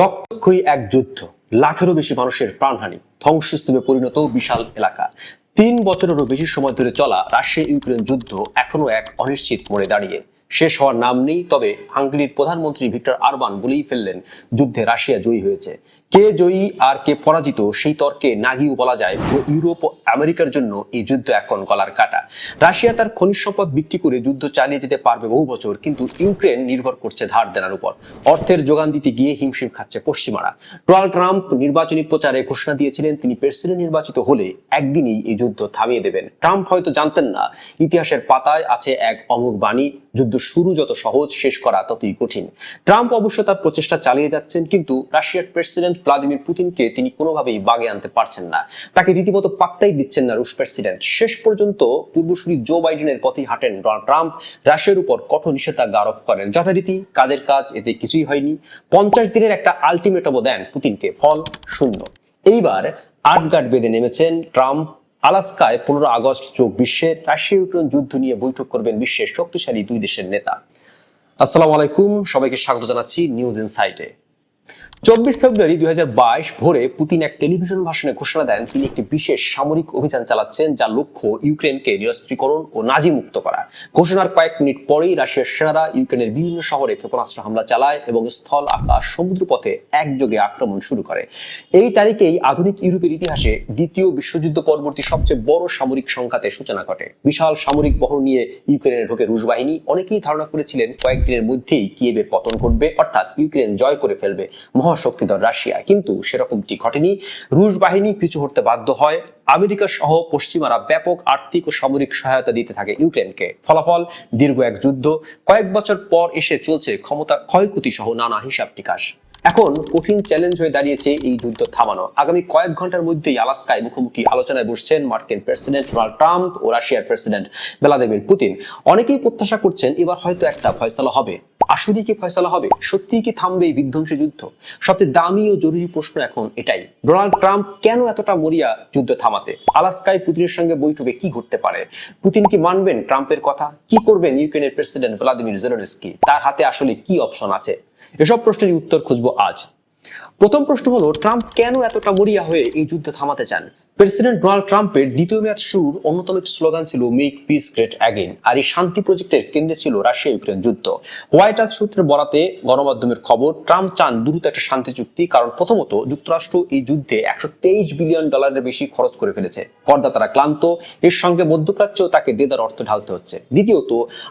রক্তক্ষয়ী এক যুদ্ধ। লাখেরও বেশি মানুষের প্রাণহানি। ধ্বংসস্তূপে পরিণত বিশাল এলাকা। তিন বছরেরও বেশি সময় ধরে চলা রাশিয়া ইউক্রেন যুদ্ধ এখনও এক অনিশ্চিত মোড়ে দাঁড়িয়ে। শেষ হওয়ার নাম নেই, তবে হাঙ্গেরির প্রধানমন্ত্রী ভিক্টর আরবান বলেই ফেললেন, যুদ্ধে রাশিয়া জয়ী হয়েছে। কে জয়ী আর কে পরাজিত সেই তর্কে না গিয়েও বলা যায়, পুরো ইউরোপ ও আমেরিকার জন্য এই যুদ্ধ এখন গলার কাটা। রাশিয়া তার খনিজ সম্পদ বিক্রি করে যুদ্ধ চালিয়ে যেতে পারবে বহু বছর, কিন্তু ইউক্রেন নির্ভর করছে ধার দেনার উপর। অর্থের যোগান দিতে গিয়ে হিমশিম খাচ্ছে পশ্চিমারা। ডোনাল্ড ট্রাম্প নির্বাচনী প্রচারে ঘোষণা দিয়েছিলেন, তিনি প্রেসিডেন্ট নির্বাচিত হলে একদিনই এই যুদ্ধ থামিয়ে দেবেন। ট্রাম্প হয়তো জানতেন না, ইতিহাসের পাতায় আছে এক অমুক বাণী, যুদ্ধ শুরু যত সহজ, শেষ করা ততই কঠিন। ট্রাম্প অবশ্য তার প্রচেষ্টা চালিয়ে যাচ্ছেন, কিন্তু রাশিয়ার প্রেসিডেন্ট ভ্লাদিমির পুতিনকে তিনি কোনোভাবেই বাগে আনতে পারছেন না। তাকে রীতিমতো পাত্তাই দিচ্ছেন না রুশ প্রেসিডেন্ট। শেষ পর্যন্ত পূর্বসূরি জো বাইডেনের পথেই হাঁটেন ডোনাল্ড ট্রাম্প। রাশিয়ার উপর কঠোর নিষেধাজ্ঞা আরোপ করেন। যথারীতি কাজের কাজ এতে কিছুই হয়নি। পঞ্চাশ দিনের একটা আলটিমেটামও দেন পুতিনকে, ফল শূন্য। এইবার আটগাট বেঁধে নেমেছেন ট্রাম্প আলাস্কায় পনেরো আগস্ট চব্বিশে রাশিয়া ইউক্রেন যুদ্ধ নিয়ে বৈঠক করবেন বিশ্বের শক্তিশালী দুই দেশের নেতা। আসসালাম আলাইকুম, সবাইকে স্বাগত জানাচ্ছি নিউজ ইনসাইটে। চব্বিশ ফেব্রুয়ারি দুই বাইশ ভোরে পুতিন এক টেলিভিশন ভাষণে ঘোষণা দেন, তিনি একটি বিশেষ সামরিক অভিযান চালাচ্ছেন যার লক্ষ্য ইউক্রেনকে নিরস্ত্রীকরণ ও নাজি মুক্ত করা। ঘোষণার কয়েক মিনিট পরেই রাশিয়ার সেনারা ইউক্রেনের বিভিন্ন শহরে ক্ষেপণাস্ত্র হামলা চালায় এবং স্থল, আকাশ সমুদ্র পথে একযোগে আক্রমণ শুরু করে। এই তারিখেই আধুনিক ইউরোপের ইতিহাসে দ্বিতীয় বিশ্বযুদ্ধ পরবর্তী সবচেয়ে বড় সামরিক সংঘাতের সূচনা ঘটে। বিশাল সামরিক বহর নিয়ে ইউক্রেনে ঢোকে রুশ বাহিনী। অনেকেই ধারণা করেছিলেন কয়েকদিনের মধ্যেই কিয়েভের পতন ঘটবে, অর্থাৎ ইউক্রেন জয় করে ফেলবে। মহাশক্তিধর রাশিয়া। কিন্তু সেরকমটি ঘটেনি। রুশ বাহিনী পিছু হতে বাধ্য হয়। আমেরিকা সহ পশ্চিমারা ব্যাপক আর্থিক ও সামরিক সহায়তা দিতে থাকে ইউক্রেনকে। ফলাফল, দীর্ঘ এক যুদ্ধ। কয়েক বছর পর এসে চলছে ক্ষমতা ক্ষয়ক্ষতি সহ নানা হিসাব নিকাশ এখন কঠিন চ্যালেঞ্জ হয়ে দাঁড়িয়েছে এই যুদ্ধ থামানো। আগামী কয়েক ঘণ্টার মধ্যেই আলাস্কায় মুখোমুখি আলোচনায় বসছেন মার্কিন প্রেসিডেন্ট ডোনাল্ড ট্রাম্প ও রাশিয়ার প্রেসিডেন্ট ভ্লাদিমির পুতিন। অনেকেই প্রত্যাশা করছেন এবার হয়তো একটা ফয়সালা হবে। আসলেই কি ফয়সালা হবে? সত্যিই কি থামবে এই বিধ্বংসী যুদ্ধ? সবচেয়ে দামি ও জরুরি প্রশ্ন এখন এটাই। ডোনাল্ড ট্রাম্প কেন এতটা মরিয়া যুদ্ধ থামাতে? আলাস্কায় পুতিনের সঙ্গে বৈঠকে কি ঘটতে পারে? পুতিন কি মানবেন ট্রাম্পের কথা? কি করবেন ইউক্রেনের প্রেসিডেন্ট ভ্লাদিমির জেলেনস্কি? তার হাতে আসলে কি অপশন আছে? এসব প্রশ্নের উত্তর খুঁজবো আজ। প্রথম প্রশ্ন হলো, ট্রাম্প কেন এতটা মরিয়া হয়ে এই যুদ্ধ থামাতে চান? প্রেসিডেন্ট ডোনাল্ড ট্রাম্পের দ্বিতীয় মেয়াদ শুরুর অন্যতম একটি স্লোগান ছিল মেক পিস গ্রেট অ্যাগেন আর এই শান্তি প্রজেক্টের কেন্দ্রে ছিল রাশিয়া ইউক্রেন যুদ্ধ। হোয়াইট হাউস সূত্রে বরাতে গণমাধ্যমের খবর, ট্রাম্প চান দ্রুত একটা শান্তি চুক্তি, কারণ প্রথমত যুক্তরাষ্ট্র এই যুদ্ধে একশো তেইশ বিলিয়ন ডলারের বেশি খরচ করে ফেলেছে। করদাতারা ক্লান্ত, এর সঙ্গে মধ্যপ্রাচ্য তাকে দেদার অর্থ ঢালতে হচ্ছে। দ্বিতীয়ত,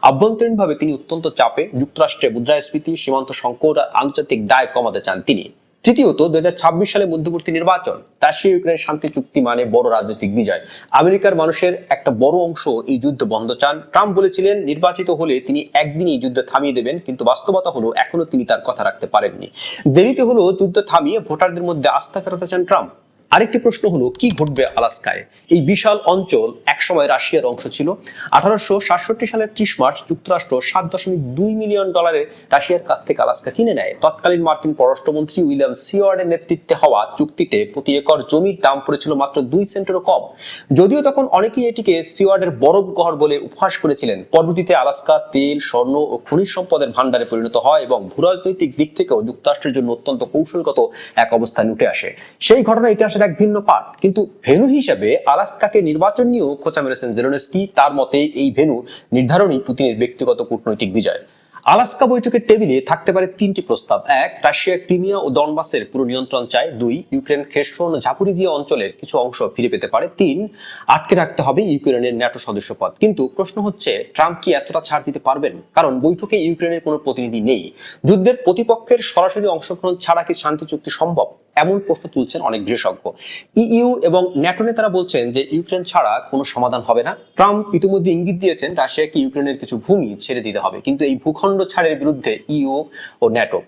আভ্যন্তরীণভাবে তিনি অত্যন্ত চাপে, যুক্তরাষ্ট্রে মুদ্রাস্ফীতি, সীমান্ত সংকট আর আন্তর্জাতিক দায় কমাতে চান তিনি। তৃতীয়ত দু সালে মধ্যবর্তী নির্বাচন, রাশিয়া ইউক্রেন শান্তি চুক্তি মানে বড় রাজনৈতিক বিজয়। আমেরিকার মানুষের একটা বড় অংশ এই যুদ্ধ বন্ধ চান। ট্রাম্প বলেছিলেন, নির্বাচিত হলে তিনি একদিনই যুদ্ধ থামিয়ে দেবেন, কিন্তু বাস্তবতা হলো, এখনও তিনি তার কথা রাখতে পারেননি। দেরিতে হলো যুদ্ধ থামিয়ে ভোটারদের মধ্যে আস্থা ফেরাতে চান ট্রাম্প। আরেকটি প্রশ্ন হলো, কি ঘটবে আলাস্কায়? এই বিশাল অঞ্চল একসময় রাশিয়ার অংশ ছিল। আঠারোশো সাতষট্টি সালের ত্রিশ মার্চ যুক্তরাষ্ট্র সাত দশমিক দুই মিলিয়ন ডলারের রাশিয়ার কাছ থেকে আলাস্কা কিনে নেয়। তৎকালীন মার্কিন পররাষ্ট্রমন্ত্রী উইলিয়াম সিওয়ার্ডের নেতৃত্বে হওয়া চুক্তিতে প্রতি একর জমির দাম পড়েছিল মাত্র দুই সেন্টেরও কম। যদিও তখন অনেকেই এটিকে সিওয়ার্ডের বরফ গহর বলে উপহাস করেছিলেন। পরবর্তীতে আলাস্কা তেল, স্বর্ণ ও খনিজ সম্পদের ভান্ডারে পরিণত হয় এবং ভূরাজনৈতিক দিক থেকেও যুক্তরাষ্ট্রের জন্য অত্যন্ত কৌশলগত এক অবস্থানে উঠে আসে। সেই ঘটনা ইতিহাসের এক ভিন্ন পাঠ। কিন্তু ভেনু হিসেবে আলাস্কাকে নির্বাচন নিয়েও খোঁচা মেরেছেন জেলোনেস্কি। তার মতে এই ভেনু নির্ধারণই পুতিনের ব্যক্তিগত কূটনৈতিক বিজয়। আলাস্কা বৈঠকের টেবিলে থাকতে পারে তিনটি প্রস্তাব। এক, রাশিয়া, ক্রিমিয়া ও দনবাসের পুরো নিয়ন্ত্রণ চায়। দুই, ইউক্রেন খেরসন ঝাপুরিজিয়া অঞ্চলের কিছু অংশ ফিরে পেতে পারে। তিন, আটকে রাখতে হবে ইউক্রেনের ন্যাটো সদস্য পদ কিন্তু প্রশ্ন হচ্ছে, ট্রাম্প কি এতটা ছাড় দিতে পারবেন? কারণ বৈঠকে ইউক্রেনের কোনো প্রতিনিধি নেই। যুদ্ধের প্রতিপক্ষের সরাসরি অংশগ্রহণ ছাড়া কি শান্তি চুক্তি সম্ভব? এমন প্রশ্ন তুলছেন অনেক বিশেষজ্ঞ। ইইউ এবং ন্যাটো নেতারা বলছেন যে ইউক্রেন ছাড়া কোনো সমাধান হবে না। ট্রাম্প ইতিমধ্যে ইঙ্গিত দিয়েছেন রাশিয়াকে ইউক্রেনের কিছু ভূমি ছেড়ে দিতে হবে। কিন্তু এই ভূখণ্ড ছাড়ের বিরুদ্ধে ইইউ ও ন্যাটো।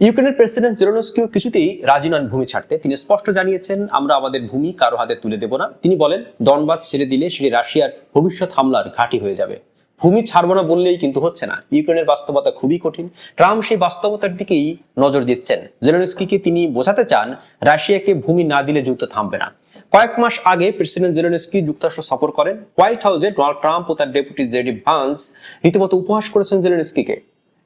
ইউক্রেনের প্রেসিডেন্ট জেরোনস্কিও কিছুতেই রাজি নন ভূমি ছাড়তে। তিনি স্পষ্ট জানিয়েছেন, আমরা আমাদের ভূমি কারও হাতে তুলে দেব না। তিনি বলেন ডনবাস ছেড়ে দিলে সেটি রাশিয়ার ভবিষ্যৎ হামলার ঘাঁটি হয়ে যাবে। ভূমি ছাড়বো না বললেই কিন্তু হচ্ছে না। ইউক্রেনের বাস্তবতা খুবই কঠিন। ট্রাম্প সেই বাস্তবতার দিকেই নজর দিচ্ছেন। জেলেনস্কিকে তিনি বোঝাতে চান, রাশিয়াকে ভূমি না দিলে যুদ্ধ থামবে না। কয়েক মাস আগে প্রেসিডেন্ট জেলেনস্কি যুক্তরাষ্ট্র সফর করেন। হোয়াইট হাউসে ডোনাল্ড ট্রাম্প ও তার ডেপুটি জেডি ভান্স রীতিমতো উপহাস করেছেন জেলেনস্কিকে।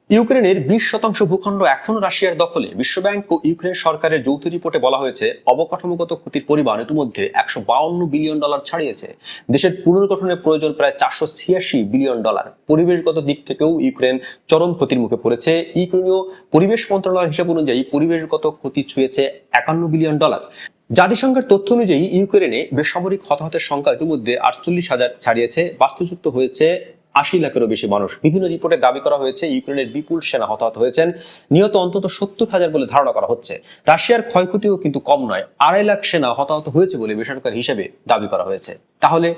ইউক্রেনের বিশ শতাংশ ভূখণ্ড এখনও রাশিয়ার দখলে। বিশ্বব্যাংক ও ইউক্রেন সরকারের যৌথ রিপোর্টে বলা হয়েছে, অবকাঠামোগত ক্ষতির পরিমাণ ইতিমধ্যে একশো বাউন্ন বিলিয়ন ডলার ছাড়িয়েছে। দেশের পুনর্গঠনের প্রয়োজন প্রায় চারশো ছিয়াশি বিলিয়ন ডলার। পরিবেশগত দিক থেকেও ইউক্রেন চরম ক্ষতির মুখে পড়েছে। ইউক্রেনীয় পরিবেশ মন্ত্রণালয়ের হিসাব অনুযায়ী পরিবেশগত ক্ষতি ছুঁয়েছে একান্ন বিলিয়ন ডলার। জাতিসংঘের তথ্য অনুযায়ী ইউক্রেনে বেসামরিক হতাহতের সংখ্যা ইতিমধ্যে আটচল্লিশ হাজার ছাড়িয়েছে। বাস্তুচ্যুত হয়েছে আশি লাখেরও বেশি মানুষ বিভিন্ন রিপোর্টে দাবি করা হয়েছে ইউক্রেনের বিপুল সেনা হতাহত হয়েছেন। নিহত অন্তত সত্তর হাজার বলে ধারণা করা হচ্ছে। রাশিয়ার ক্ষয়ক্ষতিও কিন্তু কম নয়, আড়াই লাখ সেনা হতাহত হয়েছে বলে বেসরকারি হিসেবে দাবি করা হয়েছে। তাহলে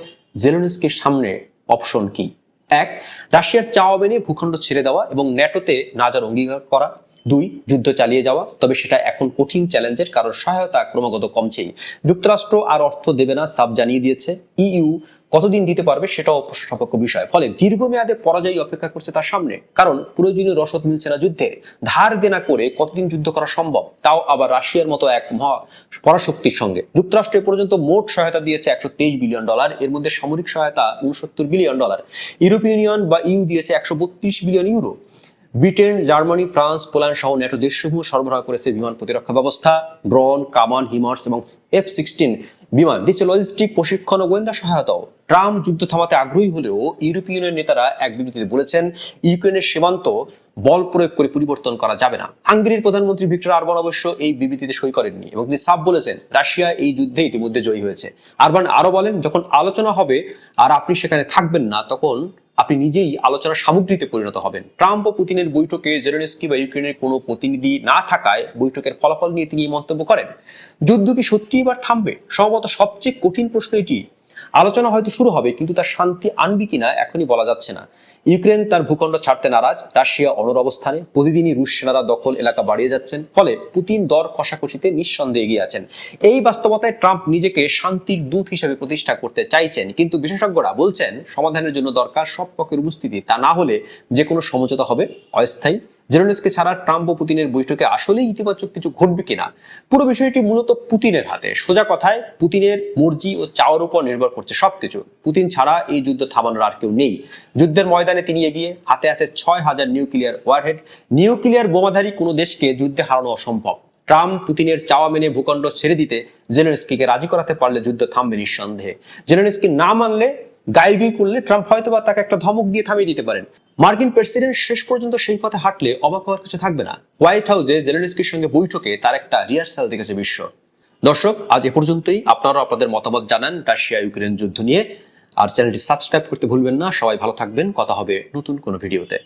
জেলোনস্কির সামনে অপশন কি? এক, রাশিয়ার চাওয়া মেনে ভূখণ্ড ছেড়ে দেওয়া এবং ন্যাটোতে না যাওয়ার অঙ্গীকার করা। দুই, যুদ্ধ চালিয়ে যাওয়া, তবে সেটা এখন কঠিন চ্যালেঞ্জের কারণ সহায়তা ক্রমাগত কমছেই। যুক্তরাষ্ট্র আর অর্থ দেবে না সাব জানিয়ে দিয়েছে। ইইউ কতদিন দিতে পারবে সেটাও প্রশ্নসাপেক্ষ বিষয়। ফলে দীর্ঘমেয়াদে পরাজয় অপেক্ষা করছে তার সামনে। কারণ প্রয়োজনীয় রসদ মিলছে না যুদ্ধে। ধার দেনা করে কতদিন যুদ্ধ করা সম্ভব? তাও আবার রাশিয়ার মতো এক মহা পরাশক্তির সঙ্গে। যুক্তরাষ্ট্র পর্যন্ত মোট সহায়তা দিয়েছে একশো তেইশ বিলিয়ন ডলার। এর মধ্যে সামরিক সহায়তা উনসত্তর বিলিয়ন ডলার। ইউরোপীয় ইউনিয়ন বা ইউ দিয়েছে একশো বত্রিশ billion euro. Britain, Germany, France, Poland সহ ন্যাটো দেশসমূহ সরবরাহ করেছে বিমান প্রতিরক্ষা ব্যবস্থা। ড্রোন কামান, হিমার্স এবং এফ সিক্সটিন বিমান। দিচ্ছে লজিস্টিক প্রশিক্ষণ ও গোয়েন্দা সহায়তাও ট্রাম্প যুদ্ধ থামাতে আগ্রহী হলেও ইউরোপীয় ইউনিয়নের নেতারা এক বিবৃতিতে বলেছেন, ইউক্রেনের সীমান্ত বল প্রয়োগ করে পরিবর্তন করা যাবে না। হাঙ্গেরির প্রধানমন্ত্রী ভিক্টর আরবান অবশ্য এই বিবৃতিতে সই করেননি এবং তিনি সাফ বলেছেন, রাশিয়া এই যুদ্ধে ইতিমধ্যে জয়ী হয়েছে। আরবান আরও বলেন, যখন আলোচনা হবে আর আপনি সেখানে থাকবেন না, তখন আপনি নিজেই আলোচনার সামগ্রীতে পরিণত হবেন। ট্রাম্প ও পুতিনের বৈঠকে জেলেনস্কি বা ইউক্রেনের কোনো প্রতিনিধি না থাকায় বৈঠকের ফলাফল নিয়ে তিনি মন্তব্য করেন। যুদ্ধ কি সত্যি এবার থামবে? সম্ভবত সবচেয়ে কঠিন প্রশ্ন এটি। আলোচনা হয়তো শুরু হবে, কিন্তু তার শান্তি আনবি কিনা এখনই বলা যাচ্ছে না। ইউক্রেন তার ভূখণ্ড ছাড়তে নারাজ, রাশিয়া অনর অবস্থানে, প্রতিদিনই রুশ সেনারা দখল এলাকা বাড়িয়ে যাচ্ছেন, ফলে পুতিন দর কষাকষিতে নিঃসন্দেহে এগিয়ে আছেন। এই বাস্তবতায় ট্রাম্প নিজেকে শান্তির দূত হিসেবে প্রতিষ্ঠা করতে চাইছেন, কিন্তু বিশেষজ্ঞরা বলছেন, সমাধানের জন্য দরকার সব পক্ষের উপস্থিতি, তা না হলে যে কোনো সমঝোতা হবে, অস্থায়ী। জেরোনিসকে ছাড়া ট্রাম্প ও পুতিনের বৈঠকে আসলেই ইতিবাচক কিছু ঘটবে কিনা? পুরো বিষয়টি মূলত পুতিনের হাতে। সোজা কথায়, পুতিনের মর্জি ও চাওয়ার উপর নির্ভর করছে সবকিছু। পুতিন ছাড়া এই যুদ্ধ থামানোর আর কেউ নেই। যুদ্ধের ময়দানে তিনি এগিয়ে, হাতে আছে ছয় হাজার নিউক্লিয়ার ওয়ারহেড। নিউক্লিয়ার বোমাধারী কোনো দেশকে যুদ্ধে হারানো অসম্ভব। ট্রাম্প পুতিনের চাওয়া মেনে ভূখণ্ড ছেড়ে দিতে জেলেনস্কিকে রাজি করাতে পারলে যুদ্ধ থামবে নিঃসন্দেহে। জেলেনস্কি না মানলে গাইগুই করলে ট্রাম্প হয়তো বা তাকে একটা ধমক দিয়ে থামিয়ে দিতে পারেন। মার্কিন প্রেসিডেন্ট শেষ পর্যন্ত সেই পথে হাঁটলে অবাক হওয়ার কিছু থাকবে না। হোয়াইট হাউসে জেলেনস্কির সঙ্গে বৈঠকে তার একটা রিহার্সাল দেখেছে বিশ্ব। দর্শক, আজ এ পর্যন্তই। আপনারা আপনাদের মতামত জানান রাশিয়া ইউক্রেন যুদ্ধ নিয়ে। আর চ্যানেলটি সাবস্ক্রাইব করতে ভুলবেন না। সবাই ভালো থাকবেন। কথা হবে নতুন কোনো ভিডিওতে।